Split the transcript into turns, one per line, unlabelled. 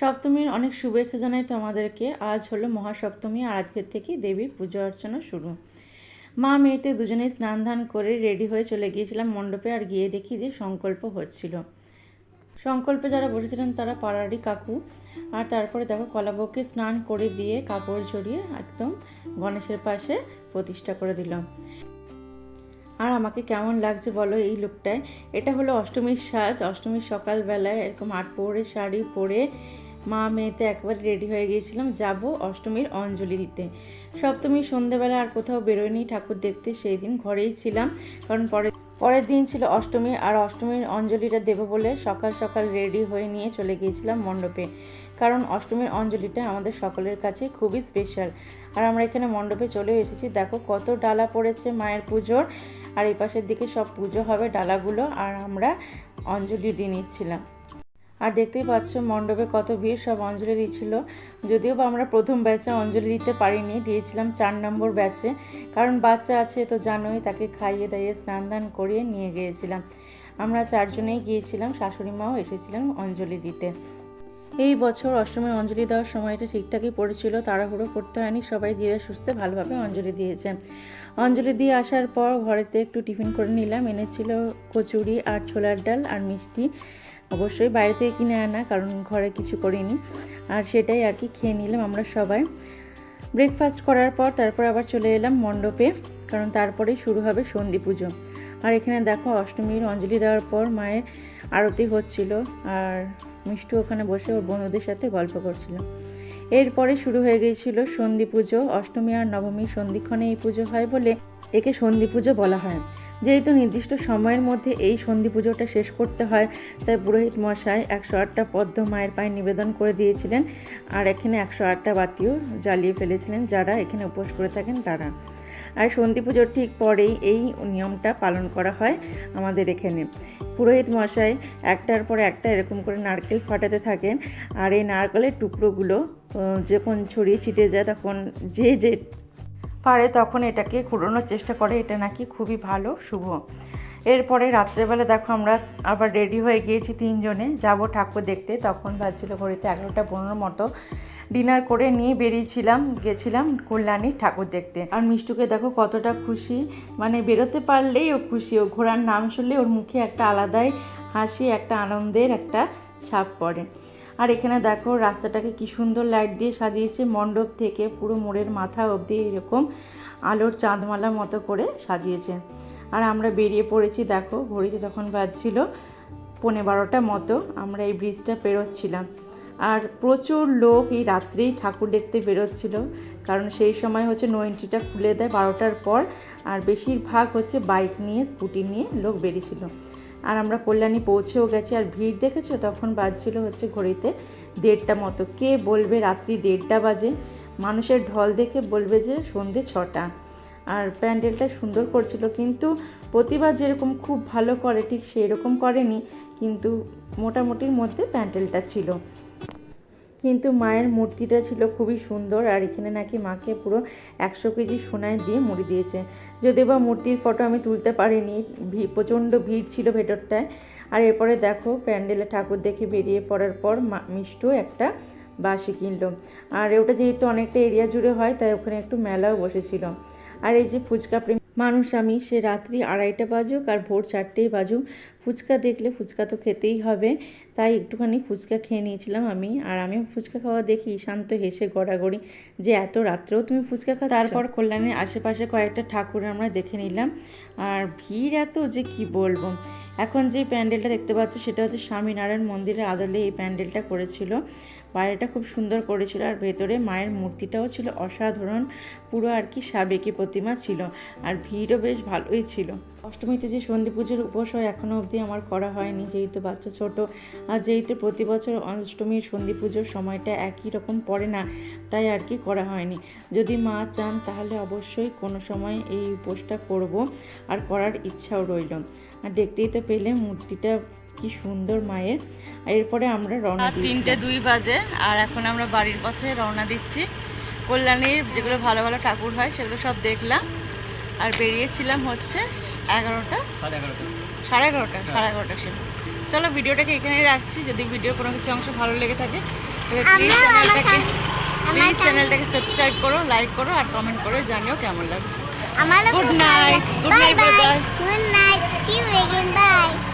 সপ্তমীর অনেক শুভেচ্ছা জানাই তো আমাদেরকে আজ হলো মহাসপ্তমী আর আজকের থেকে দেবীর পুজো অর্চনা শুরু। মা মেয়েতে দুজনেই স্নান ধান করে রেডি হয়ে চলে গিয়েছিলাম মণ্ডপে আর গিয়ে দেখি যে সংকল্প হচ্ছিল। সংকল্পে যারা বসেছিলেন তারা পাড়ারই কাকু। আর তারপরে দেখো কলাবকে স্নান করে দিয়ে কাপড় ঝরিয়ে একদম গণেশের পাশে প্রতিষ্ঠা করে দিলাম। আর আমাকে কেমন লাগছে বলো এই লুকটায়? এটা হলো অষ্টমীর সাজ। অষ্টমীর সকালবেলায় এরকম আট পরে শাড়ি পরে মা মেয়েতে একবার রেডি হয়ে গিয়েছিলাম, যাব অষ্টমীর অঞ্জলি দিতে সপ্তমীর সন্ধেবেলা আর কোথাও বেরোয়নি, ঠাকুর দেখতে সেই দিন ঘরেই ছিলাম, কারণ পরে পরের দিন ছিল অষ্টমী, আর অষ্টমীর অঞ্জলিটা দেবো বলে সকাল সকাল রেডি হয়ে নিয়ে চলে গিয়েছিলাম মণ্ডপে। কারণ অষ্টমীর অঞ্জলিটা আমাদের সকলের কাছে খুবই স্পেশাল আর আমরা এখানে মণ্ডপে চলে এসেছি, দেখো কত ডালা পড়েছে মায়ের পুজোর, আর এই পাশের দিকে সব পুজো হবে ডালাগুলো, আর আমরা অঞ্জলি দিয়ে নিচ্ছিলাম। আর দেখতেই পাচ্ছ মণ্ডপে কত ভিড়, সব অঞ্জলি দিচ্ছিল যদিও বা আমরা প্রথম ব্যাচে অঞ্জলি দিতে পারিনি, দিয়েছিলাম চার নম্বর ব্যাচে কারণ বাচ্চা আছে তো জানোই, তাকে খাইয়ে দাইয়ে স্নান দান করিয়ে নিয়ে গিয়েছিলাম। আমরা চারজনেই গিয়েছিলাম, শাশুড়ি মাও এসেছিলাম অঞ্জলি দিতে। এই বছর অষ্টমীর অঞ্জলি দেওয়ার সময়টা ঠিকঠাকই পড়েছিল, তাড়াহুড়ো করতে হয়নি, সবাই ধীরে সুস্থে ভালোভাবে অঞ্জলি দিয়েছে। অঞ্জলি দিয়ে আসার পর ঘরেতে একটু টিফিন করে নিলাম, এনেছিল কচুরি আর ছোলার ডাল আর মিষ্টি। অবশ্যই বাইরে থেকে কিনে আনা, কারণ ঘরে কিছু করিনি। আর সেটাই আর কি খেয়ে নিলাম আমরা সবাই। ব্রেকফাস্ট করার পর তারপর আবার চলে এলাম মণ্ডপে, কারণ তারপরেই শুরু হবে সন্ধি পুজো। আর এখানে দেখো অষ্টমীর অঞ্জলি দেওয়ার পর মায়ের আরতি হচ্ছিল আর মিষ্টু ওখানে বসে ওর বন্ধুদের সাথে গল্প করছিল। এরপরে শুরু হয়ে গিয়েছিল সন্ধি পুজো। অষ্টমী আর নবমী সন্ধিক্ষণে এই পুজো হয় বলে একে সন্ধি পুজো বলা হয়। যেহেতু নির্দিষ্ট সময়ের মধ্যে এই সন্ধি পুজোটা শেষ করতে হয়, তাই পুরোহিত মশাই একশো আটটা পদ্ম মায়ের পায়ে নিবেদন করে দিয়েছিলেন। আর এখানে একশো আটটা বাতিও জ্বালিয়ে ফেলেছিলেন যারা এখানে উপোস করে থাকেন তারা। আর সন্ধি পুজোর ঠিক পরেই এই নিয়মটা পালন করা হয় আমাদের এখানে। পুরোহিত মশাই একটার পর একটা এরকম করে নারকেল ফাটাতে থাকেন আর এই নারকেলের টুকরোগুলো যখন ছড়িয়ে ছিটে যায় তখন যে যে পারে তখন এটাকে কুড়োনোর চেষ্টা করে, এটা নাকি খুবই ভালো, শুভ। এরপরে রাত্রেবেলা দেখো আমরা আবার রেডি হয়ে গিয়েছি তিনজনে। যাব ঠাকুর দেখতে। তখন বাজছিল ঘড়িতে এগারোটা পনেরো মতো। ডিনার করে নিয়ে বেরিয়েছিলাম, গেছিলাম কল্যাণী ঠাকুর দেখতে। আর মিষ্টুকে দেখো কতটা খুশি মানে বেরোতে পারলেই ও খুশি, ও ঘোড়ার নাম শুনলে ওর মুখে একটা আলাদাই হাসি, একটা আনন্দের একটা ছাপ পড়ে। আর এখানে দেখো রাস্তাটাকে কি সুন্দর লাইট দিয়ে সাজিয়েছে, মণ্ডপ থেকে পুরো মোড়ের মাথা অবধি এরকম আলোর চাঁদমালা মতো করে সাজিয়েছে। আর আমরা বেরিয়ে পড়েছি, দেখো ঘড়িতে তখন বাজছিল পৌনে বারোটা মতো, আমরা এই ব্রিজটা পেরোচ্ছিলাম। আর প্রচুর লোক এই রাত্রেই ঠাকুর দেখতে বেরোচ্ছিল, কারণ সেই সময় হচ্ছে নো এন্ট্রিটা খুলে দেয় বারোটার পর, আর বেশিরভাগ হচ্ছে বাইক নিয়ে স্কুটি নিয়ে লোক বেরিয়েছিল। আর আমরা কল্যাণী পৌঁছেও গেছি, আর ভিড় দেখেছ? তখন বাজছিল হচ্ছে ঘড়িতে দেড়টা মতো। কে বলবে রাত্রি দেড়টা বাজে? মানুষের ঢল দেখে বলবে যে সন্ধে ছটা। আর প্যান্ডেলটা সুন্দর করছিল, কিন্তু প্রতিবার যেরকম খুব ভালো করে, ঠিক সেই রকম করেনি, কিন্তু মোটামুটির মধ্যে প্যান্ডেলটা ছিল। কিন্তু মায়ের মূর্তিটা ছিল খুবই সুন্দর আর এখানে নাকি মাকে পুরো একশো কেজি সোনায় দিয়ে মুড়ি দিয়েছে। যদিও বা মূর্তির ফটো আমি তুলতে পারিনি প্রচণ্ড ভিড় ছিল ভেতরটায়। আর এরপরে দেখো, প্যান্ডেলে ঠাকুর দেখে বেরিয়ে পড়ার পর মিষ্টু একটা বাসি কিনলো। আর ওটা যেহেতু অনেকটা এরিয়া জুড়ে হয়, তাই ওখানে একটু মেলাও বসেছিল। আর এই যে ফুচকা প্রেমী মানুষ আমি সে রাত্রি আড়াইটা বাজুক আর ভোর চারটেই বাজুক। ফুচকা দেখলে ফুচকা তো খেতেই হবে তাই একটুখানি ফুচকা খেয়ে নিয়েছিলাম আমি। আর আমি ফুচকা খাওয়া দেখি শান্ত হেসে গড়াগড়ি যে এত রাত্রেও তুমি ফুচকা খাও তারপর কল্যাণের আশেপাশে কয়েকটা ঠাকুর আমরা দেখে নিলাম। আর ভিড় এত যে কি বলব? এখন যে প্যান্ডেলটা দেখতে পাচ্ছি সেটা হচ্ছে স্বামীনারায়ণ মন্দিরের আদলে এই প্যান্ডেলটা করেছিল। বাইরেটা খুব সুন্দর করেছিল আর ভেতরে মায়ের মূর্তিটাও ছিল অসাধারণ, পুরো আর কি সাবেকি প্রতিমা ছিল আর ভিড়ও বেশ ভালোই ছিল। অষ্টমীতে যে সন্ধি পুজোর উপোস হয় এখনও অবধি আমার করা হয়নি, যেহেতু বাচ্চা ছোট আর যেহেতু প্রতি বছর অষ্টমীর সন্ধি পুজোর সময়টা একই রকম পড়ে না, তাই আর কি করা হয়নি। যদি মা চান তাহলে অবশ্যই কোনো সময় এই উপোসটা করব আর করার ইচ্ছাও রইল। আর দেখতেই তো পেলে মূর্তিটা কি সুন্দর মায়ের। আর এরপরে আমরা রওনা
তিনটে দুই বাজে আর এখন আমরা বাড়ির পথে রওনা দিচ্ছি। কল্যাণীর যেগুলো ভালো ভালো ঠাকুর হয় সেগুলো সব দেখলাম। আর বেরিয়েছিলাম হচ্ছে এগারোটা।
সাড়ে এগারোটা।
সাড়ে এগারোটা সাড়ে এগারোটা চলো ভিডিওটাকে এখানেই রাখছি। যদি ভিডিও কোনো কিছু অংশ ভালো লেগে থাকে তো প্লিজ চ্যানেলটাকে প্লিজ চ্যানেলটাকে সাবস্ক্রাইব করো লাইক করো আর কমেন্ট করে জানিও কেমন লাগে। Good night. Good night
bye.
Brother See you again. Bye.